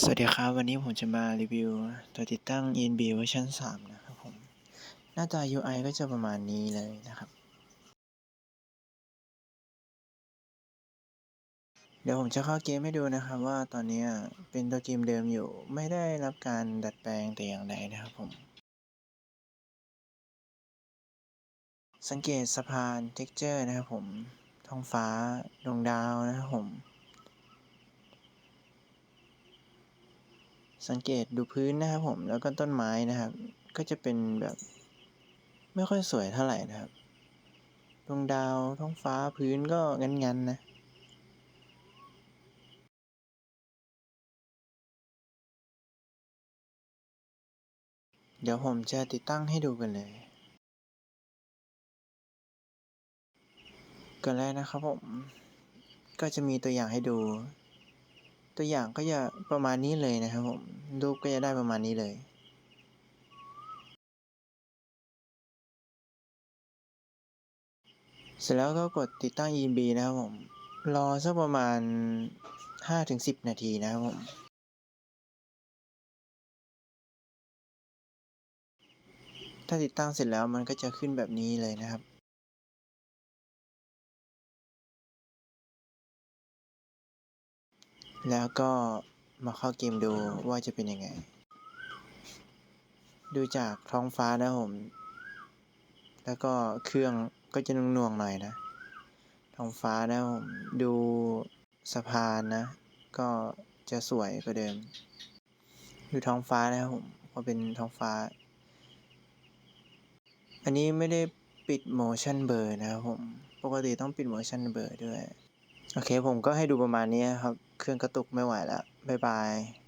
สวัสดีครับ วันนี้ผมจะมารีวิวตัวติดตั้ง ENB เวอร์ชัน3 นะครับผม หน้าตา UI ก็จะประมาณนี้เลยนะครับ เดี๋ยวผมจะเข้าเกมให้ดูนะครับว่าตอนนี้เป็นตัวเกมเดิมอยู่ไม่ได้รับการดัดแปลงแต่อย่างใดนะครับผม สังเกตสะพาน texture นะครับผม ท้องฟ้าดวงดาวนะครับผม สังเกตดูพื้นนะครับผมแล้วก็ต้นไม้นะครับ ก็จะเป็นแบบไม่ค่อยสวยเท่าไหร่นะครับดวงดาวท้องฟ้าพื้นก็งันๆนะเดี๋ยวผมจะติดตั้งให้ดูกันเลย ก่อนแรกนะครับผม ก็จะมีตัวอย่างให้ดู ตัวอย่างก็จะประมาณนี้เลยนะครับผมรูปก็จะได้ประมาณนี้เลยเสร็จแล้วก็กดติดตั้ง ENB นะครับผม รอสักประมาณ 5-10 นาทีนะครับผม ถ้าติดตั้งเสร็จแล้วมันก็จะขึ้นแบบนี้เลยนะครับ แล้วก็มาเข้าเกมดูว่าจะเป็นยังไง ดูจากท้องฟ้านะผม แล้วก็เครื่องก็จะน่วงๆหน่อยนะ ท้องฟ้านะผม ดูสะพานนะ ก็จะสวยกว่าเดิม ดูท้องฟ้านะผมก็เป็นท้องฟ้า อันนี้ไม่ได้ปิด motion blur นะครับผม ปกติต้องปิด motion blur ด้วย โอเคผมก็ให้ดูประมาณนี้ครับ เครื่องกระตุกไม่ไหวแล้ว บ๊ายบาย